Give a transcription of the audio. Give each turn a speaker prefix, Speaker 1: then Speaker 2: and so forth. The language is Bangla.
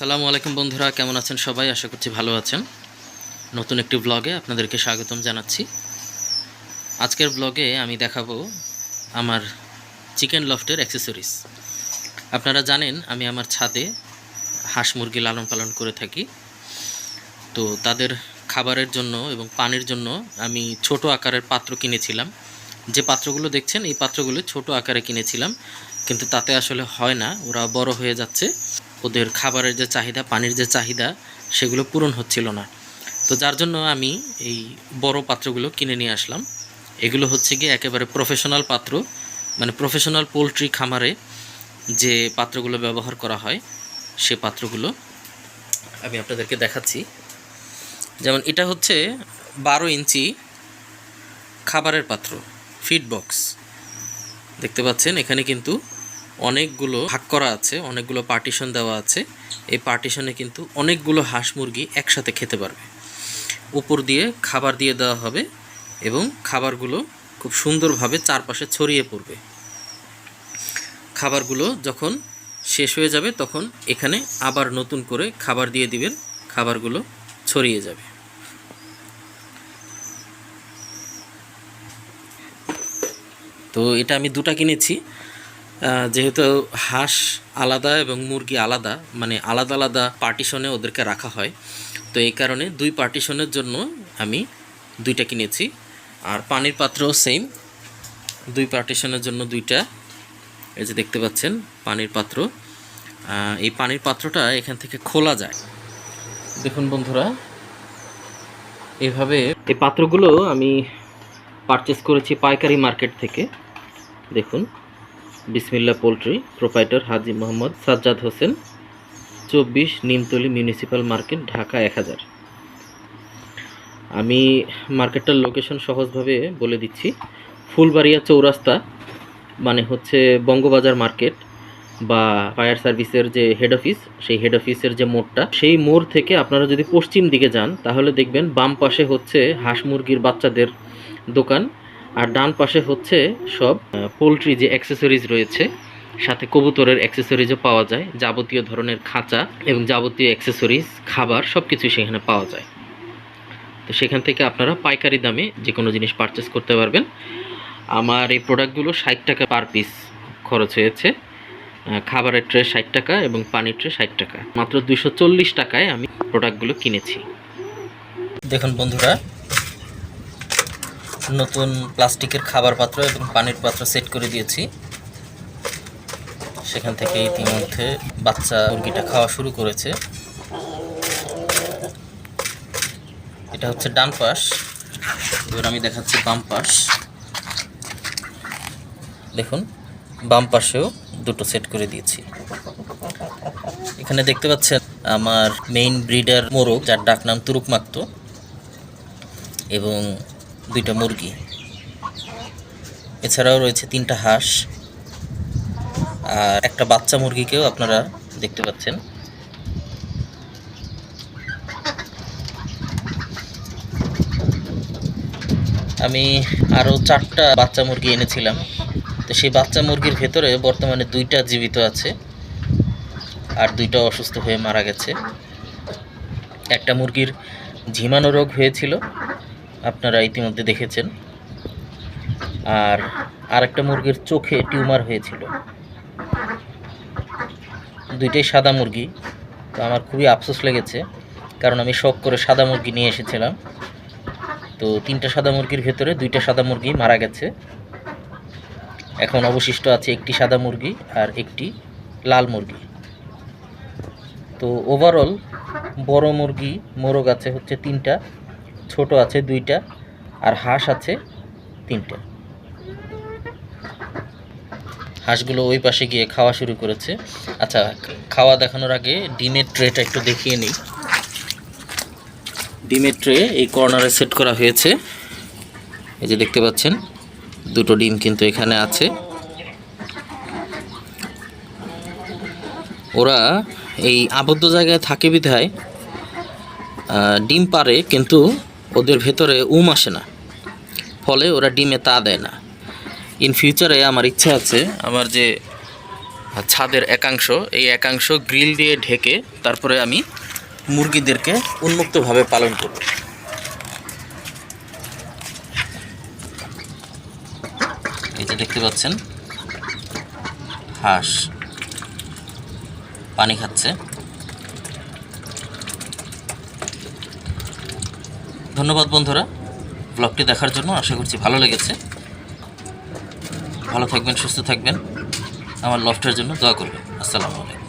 Speaker 1: আসসালামু আলাইকুম বন্ধুরা, কেমন আছেন সবাই? আশা করছি ভালো আছেন। নতুন একটি ব্লগে আপনাদেরকে স্বাগতম জানাচ্ছি। আজকের ব্লগে আমি দেখাবো আমার চিকেন লফটের অ্যাক্সেসরিজ আপনারা জানেন, আমি আমার ছাদে হাঁস মুরগি লালন পালন করে থাকি। তো তাদের খাবারের জন্য এবং পানির জন্য আমি ছোট আকারের পাত্র কিনেছিলাম। যে পাত্রগুলো দেখছেন, এই পাত্রগুলো ছোট আকারে কিনেছিলাম। কিন্তু তাতে আসলে হয় না, ওরা বড় হয়ে যাচ্ছে। ওদের খাবারের যে চাহিদা, পানির যে চাহিদা, সেগুলো পূরণ হচ্ছিল না। তো যার জন্য আমি এই বড় পাত্রগুলো কিনে নিয়ে আসলাম। এগুলো হচ্ছে গিয়ে একেবারে প্রফেশনাল পাত্র মানে প্রফেশনাল পোলট্রি খামারে যে পাত্রগুলো ব্যবহার করা হয়, সে পাত্রগুলো আমি আপনাদেরকে দেখাচ্ছি। যেমন এটা হচ্ছে বারো ইঞ্চি খাবারের পাত্র। Feed box. দেখতে পাচ্ছেন, এখানে কিন্তু অনেকগুলো ভাগ করা আছে, অনেকগুলো পার্টিশন দেওয়া আছে। এই পার্টিশনে কিন্তু অনেকগুলো হাঁস মুরগি একসাথে খেতে পারবে। উপর দিয়ে খাবার দিয়ে দেওয়া হবে এবং খাবারগুলো খুব সুন্দরভাবে চারপাশে ছড়িয়ে পড়বে। খাবারগুলো যখন শেষ হয়ে যাবে, তখন এখানে আবার নতুন করে খাবার দিয়ে দিবেন, খাবারগুলো ছড়িয়ে যাবে। তো এটা আমি দুটা কিনেছি। যেহেতু হাঁস আলাদা এবং মুরগি আলাদা মানে আলাদা আলাদা পার্টিশনে ওদেরকে রাখা হয়। তো এই কারণে দুই পার্টিশনের জন্য আমি দুইটা কিনেছি। আর পানির পাত্রও সেম দুই পার্টিশনের জন্য দুইটা। এই যে দেখতে পাচ্ছেন, পানির পাত্র। এই পানির পাত্রটা এখান থেকে খোলা যায়। দেখুন বন্ধুরা, এভাবে এই পাত্রগুলো আমি পারচেস করেছি পাইকারি মার্কেট থেকে। দেখুন বিসমিল্লা পোলট্রি প্রোপাইটার হাজি মোহাম্মদ সাজ্জাদ হোসেন, চব্বিশ নিমতলি মিউনিসিপ্যাল মার্কেট ঢাকা এক হাজার। আমি মার্কেটটার লোকেশন সহজভাবে বলে দিচ্ছি। ফুলবাড়িয়া চৌরাস্তা মানে হচ্ছে বঙ্গবাজার মার্কেট বা ফায়ার সার্ভিসের যে হেড অফিস সেই হেড অফিসের যে মোড়টা, সেই মোড় থেকে আপনারা যদি পশ্চিম দিকে যান, তাহলে দেখবেন বাম পাশে হচ্ছে হাঁস মুরগির বাচ্চাদের দোকান। আর ডান পাশে হচ্ছে সব পোলট্রি যে অ্যাক্সেসরিজ রয়েছে, সাথে কবুতরের অ্যাক্সেসরিজও পাওয়া যায়, যাবতীয় ধরনের খাঁচা এবং যাবতীয় অ্যাক্সেসরিজ খাবার সব কিছু সেখানে পাওয়া যায়। তো সেখান থেকে আপনারা পাইকারি দামে যে কোনো জিনিস পারচেস করতে পারবেন। আমার এই প্রোডাক্টগুলো ষাট টাকা পার পিস খরচ হয়েছে। খাবারের ট্রে ষাট টাকা এবং পানির ট্রে ষাট টাকা। মাত্র দুশো টাকায় আমি প্রোডাক্টগুলো কিনেছি। দেখুন বন্ধুরা নতুন প্লাস্টিকের খাবার পাত্র এবং পানির পাত্র সেট করে দিয়েছি। সেখান থেকে ইতিমধ্যে বাচ্চা মুরগিটা খাওয়া শুরু করেছে। এটা হচ্ছে ডান পাশ। এবার আমি দেখাচ্ছি বাম পাশ। দেখুন, বাম পাশেও দুটো সেট করে দিয়েছি। এখানে দেখতে পাচ্ছেন আমার মেইন ব্রিডার মোরগ, যার ডাক নাম তুরুক মাক্ত এবং দুইটা মুরগি। এছাড়াও রয়েছে তিনটা হাঁস আর একটা বাচ্চা মুরগিকেও আপনারা দেখতে পাচ্ছেন। আমি আরও চারটা বাচ্চা মুরগি এনেছিলাম। তো সেই বাচ্চা মুরগির ভেতরে বর্তমানে দুইটা জীবিত আছে আর দুইটা অসুস্থ হয়ে মারা গেছে। একটা মুরগির ঝিমানো রোগ হয়েছিল। আপনারা ইতিমধ্যে দেখেছেন। আর আরেকটা মুরগির চোখে টিউমার হয়েছিল। দুইটাই সাদা মুরগি। তো আমার খুবই আফসোস লেগেছে, কারণ আমি শখ করে সাদা মুরগি নিয়ে এসেছিলাম। তো তিনটা সাদা মুরগির ভেতরে দুইটা সাদা মুরগি মারা গেছে। এখন অবশিষ্ট আছে একটি সাদা মুরগি আর একটি লাল মুরগি। তো ওভারঅল বড় মুরগি, মোরগ আছে হচ্ছে তিনটা। ছোট আছে দুইটা আর হাঁস আছে তিনটা। হাঁসগুলো ওই পাশে গিয়ে খাওয়া শুরু করেছে। আচ্ছা খাওয়া দেখানোর আগে ডিমের ট্রেটা একটু দেখিয়ে নিই। ডিমের ট্রে এই কর্নারে সেট করা হয়েছে। এই যে দেখতে পাচ্ছেন, দুটো ডিম কিন্তু এখানে আছে। ওরা এই আবদ্ধ জায়গায় থাকে বিধায় ডিম পারে, কিন্তু ওদের ভেতরে উম আসে না। ফলে ওরা ডিমে তা দেয় না। ইন ফিউচারে আমার ইচ্ছা আছে, আমার যে ছাদের একাংশ, এই একাংশ গ্রিল দিয়ে ঢেকে তারপরে আমি মুরগিদেরকে উন্মুক্তভাবে পালন করব। এই যে দেখতে পাচ্ছেন, হাঁস পানি খাচ্ছে। ধন্যবাদ বন্ধুরা ব্লগটি দেখার জন্য, আশা করছি ভালো লেগেছে। ভালো থাকবেন, সুস্থ থাকবেন। আমার লফটের জন্য দোয়া করবেন। আসসালামু আলাইকুম।